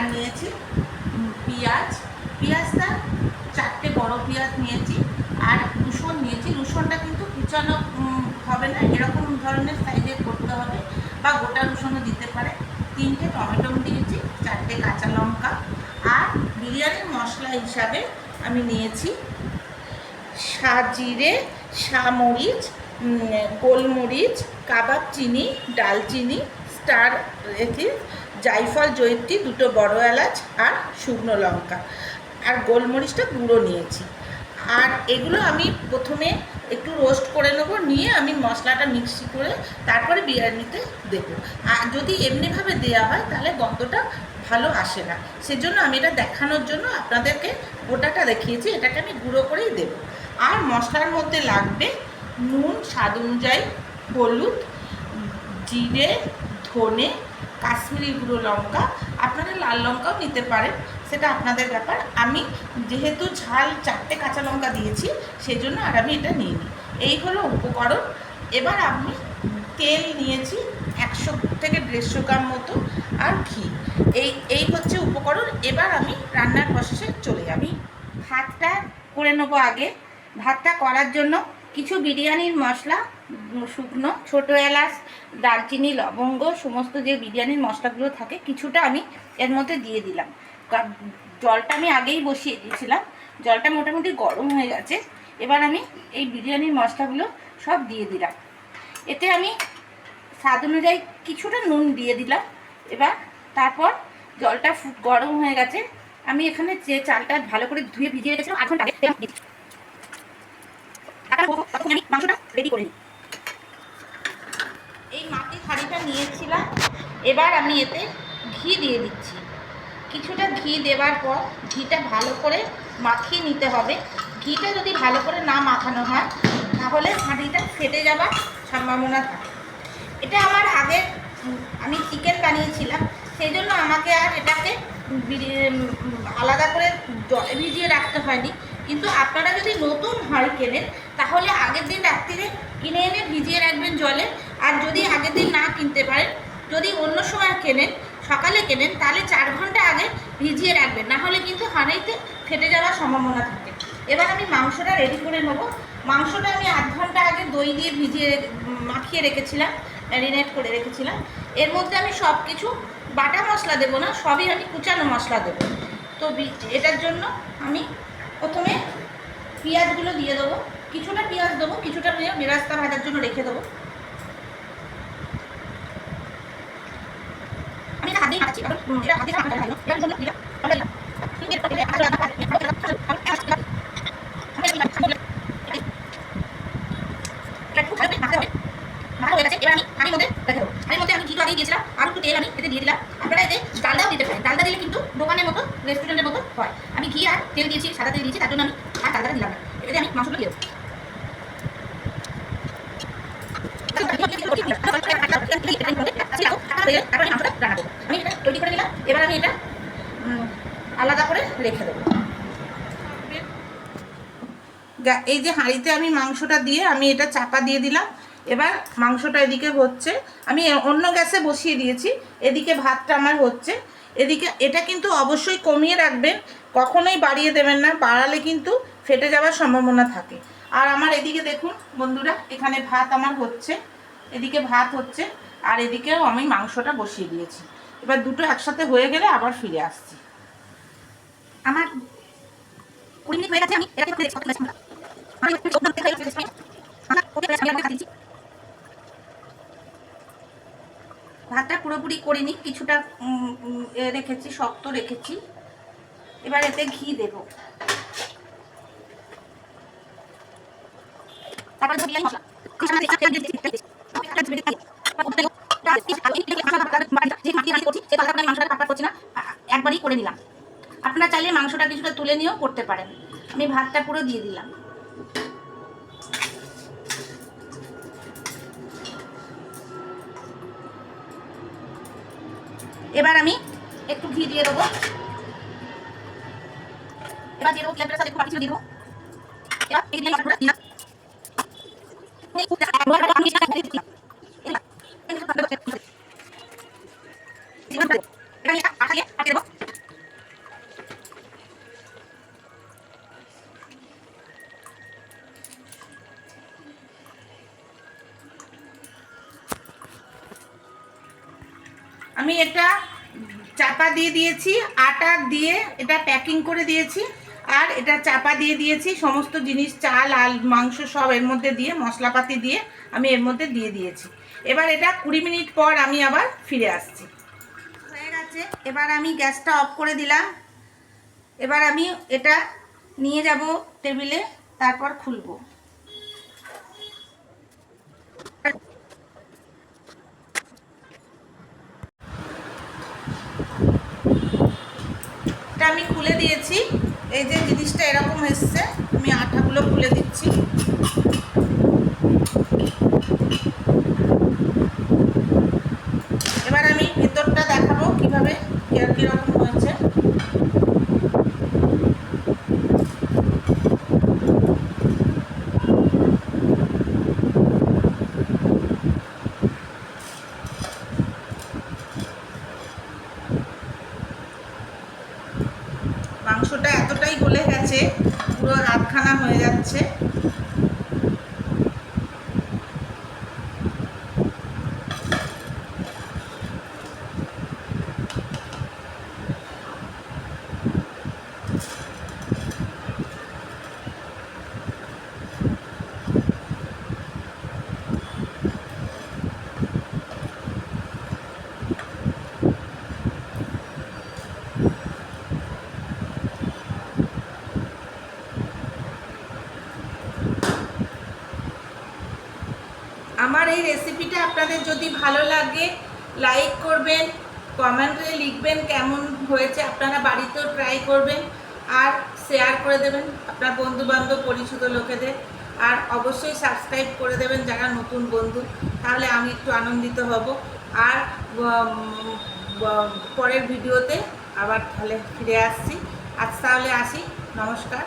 আর নিয়েছি পেঁয়াজ। পেঁয়াজটা চারটে বড় পেঁয়াজ নিয়েছি আর রসুন নিয়েছি। রসুনটা কিন্তু কুচানো হবে না। এরকম ধরনের সাইজের করতে হবে বা গোটা রসুনও দিতে পারে। তিনটে টমেটো দিয়েছি চারটে কাঁচা লঙ্কা আর বিরিয়ানির মশলা হিসাবে আমি নিয়েছি সাজিরে সামরিচ গোলমরিচ, কাবাব চিনি, ডালচিনি, স্টার এটি জাইফল, জয়িত্রী, দুটো বড় এলাচ আর শুকনো লঙ্কা। আর গোলমরিচটা গুঁড়ো নিয়েছি। আর এগুলো আমি প্রথমে একটু রোস্ট করে নেব, নিয়ে আমি মশলাটা মিক্সি করে তারপরে বিরিয়ানিতে দেবো। আর যদি এমনিভাবে দেওয়া হয়, তাহলে গন্ধটা ভালো আসে না। সেজন্য আমি এটা দেখানোর জন্য আপনাদেরকে গোটাটা দেখিয়েছি, এটাকে আমি গুঁড়ো করেই দেবো। আর মশলার মধ্যে লাগবে নুন, স্বাদ অনুযায়ী হলুদ, জিরে, ধনে কাশ্মীরি গুঁড়ো লঙ্কা, আপনারা লাল লঙ্কাও নিতে পারেন, সেটা আপনাদের ব্যাপার। আমি যেহেতু ঝাল চারটে কাঁচা লঙ্কা দিয়েছি, সেজন্য আর আমি এটা নিই এই হলো উপকরণ। এবার আমি তেল নিয়েছি একশো থেকে দেড়শো গ্রাম মতো, আর ঘি। এই এই হচ্ছে উপকরণ। এবার আমি রান্নার প্রসেসে চলে যাবি। ভাতটা করে নেব আগে। ভাতটা করার জন্য কিছু বিরিয়ানির মশলা শুকনো, ছোটো এলাচ, দারচিনি, লবঙ্গ, সমস্ত যে বিরিয়ানির মশলাগুলো থাকে, কিছুটা আমি এর মধ্যে দিয়ে দিলাম। জলটা আমি আগেই বসিয়ে দিয়েছিলাম। জলটা মোটামুটি গরম হয়ে গেছে। এবার আমি এই বিরিয়ানির মশলাগুলো সব দিয়ে দিলাম। এতে আমি স্বাদ অনুযায়ী কিছুটা নুন দিয়ে দিলাম। এবার তারপর জলটা গরম হয়ে গেছে। আমি এখানে যে চালটা ভালো করে ধুয়ে ভিজিয়ে রেখেছিলাম ততক্ষণ আমি মাংসটা রেডি করে নিই। হাঁড়িটা নিয়েছিলাম। এবার আমি এতে ঘি দিয়ে দিচ্ছি। কিছুটা ঘি দেওয়ার পর ঘিটা ভালো করে মাখিয়ে নিতে হবে। ঘিটা যদি ভালো করে না মাখানো হয়, তাহলে হাঁড়িটা ফেটে যাবার সম্ভাবনা থাকে। এটা আমার আগে আমি চিকেন বানিয়েছিলাম। সেই জন্য আমাকে আর এটাকে আলাদা করে জলে ভিজিয়ে রাখতে হয়নি। কিন্তু আপনারা যদি নতুন হাঁড়ি কেনেন, তাহলে আগের দিন রাত্রিরে কিনে এনে ভিজিয়ে রাখবেন জলে। আর যদি আগের দিন না কিনতে পারেন, যদি অন্য সময় কেনেন, সকালে কেনেন, তাহলে চার ঘণ্টা আগে ভিজিয়ে রাখবেন। না হলে কিন্তু হাঁড়িতে ফেটে যাওয়ার সম্ভাবনা থাকে। এবার আমি মাংসটা রেডি করে নেব। মাংসটা আমি আধ ঘণ্টা আগে দই দিয়ে ভিজিয়ে মাখিয়ে রেখেছিলাম ম্যারিনেট করে রেখেছিলাম। এর মধ্যে আমি সব কিছু বাটা মশলা দেবো না, সবই আমি কুচানো মশলা দেবো। তো এটার জন্য আমি প্রথমে পেঁয়াজগুলো দিয়ে দেবো। কিছুটা পেঁয়াজ দেবো, কিছুটা পেঁয়াজ, বেরাস্তা ভাজার জন্য রেখে দেবো আমি এটা হাত দিয়ে মাখাচ্ছি কারণ উম, এটা হাত দিয়ে মাখা ভালো এটার জন্য দিলাম আমরা দিলাম এটা খুব ভালো করে মাখতে হবে মাখা হয়ে গেছে এবার আমি হাঁড়ির মধ্যে রেখে দেবো হাঁড়ির মধ্যে আমি ঘি তো আগেই দিয়েছিলাম আর একটু এতে দিয়ে দিলাম আপনারা এতে ডালদাও দিতে পারেন দিলে কিন্তু দোকানের মতো রেস্টুরেন্টের মতো হয় আমি ঘি দিয়েছি, সাদা তেল দিয়েছি, তার জন্য আমি আর ডালদাটা দিলাম না। এবারে আমি মাংসগুলো দিয়ে আলাদা করে রেখে দেবো এই যে হাঁড়িতে আমি মাংসটা দিয়ে আমি এটা চাপা দিয়ে দিলাম। এবার মাংসটা এদিকে হচ্ছে, আমি অন্য গ্যাসে বসিয়ে দিয়েছি, এদিকে ভাতটা আমার হচ্ছে। এদিকে এটা কিন্তু অবশ্যই কমিয়ে রাখবেন, কখনোই বাড়িয়ে দেবেন না, বাড়ালে কিন্তু ফেটে যাওয়ার সম্ভাবনা থাকে। আর আমার এদিকে দেখুন বন্ধুরা, এখানে ভাত আমার হচ্ছে। এদিকে ভাত হচ্ছে আর এদিকেও আমি মাংসটা বসিয়ে দিয়েছি এবার দুটো একসাথে হয়ে গেলে আবার ফিরে আসছি আমার কুড়ি মিনিট হয়ে গেছে আমি। ভাতটা পুরোপুরি করিনি কিছুটা রেখেছি শক্ত রেখেছি এবার এতে ঘি দেব তারপরে মশলা রান্না করছি, না, একবারই করে নিলাম আপনারা চাইলে মাংসটা কিছুটা তুলে নিয়েও করতে পারেন আমি ভাতটা পুরো দিয়ে দিলাম এবার আমি একটু ঘি দিয়ে দেবো এবার দিয়ে দেবো দেবো এবার দিয়ে দিলাম আমি এটা চাপা দিয়ে দিয়েছি আটা দিয়ে এটা প্যাকিং করে দিয়েছি। আর এটা চাপা দিয়ে দিয়েছি, সমস্ত জিনিস, চাল, আল, মাংস সব এর মধ্যে দিয়ে, মশলাপাতি দিয়ে আমি এর মধ্যে দিয়ে দিয়েছি। এবার এটা কুড়ি মিনিট পর আমি আবার ফিরে আসছি। হয়ে গেছে। এবার আমি গ্যাসটা অফ করে দিলাম। এবার আমি এটা নিয়ে যাব টেবিলে, তারপর খুলবো। এটা আমি খুলে দিয়েছি। এই যে জিনিসটা এরকম এসছে আমি আঠাগুলো খুলে দিচ্ছি এবার আমি ভেতরটা দেখাবো কীভাবে কি- কীরকম হয়েছে মাংসটা এতটাই গলে গেছে পুরো হাতখানা হয়ে যাচ্ছে আমার এই রেসিপিটা আপনাদের যদি ভালো লাগে লাইক করবেন কমেন্টে লিখবেন কেমন হয়েছে, আপনারা বাড়িতেও ট্রাই করবেন, আর শেয়ার করে দেবেন আপনার বন্ধু বান্ধব পরিচিত লোকেদের, আর অবশ্যই সাবস্ক্রাইব করে দেবেন যারা নতুন বন্ধু, তাহলে আমি একটু আনন্দিত হব। আর পরের ভিডিওতে আবার তাহলে ফিরে আসছি। আজ তাহলে আসি, নমস্কার।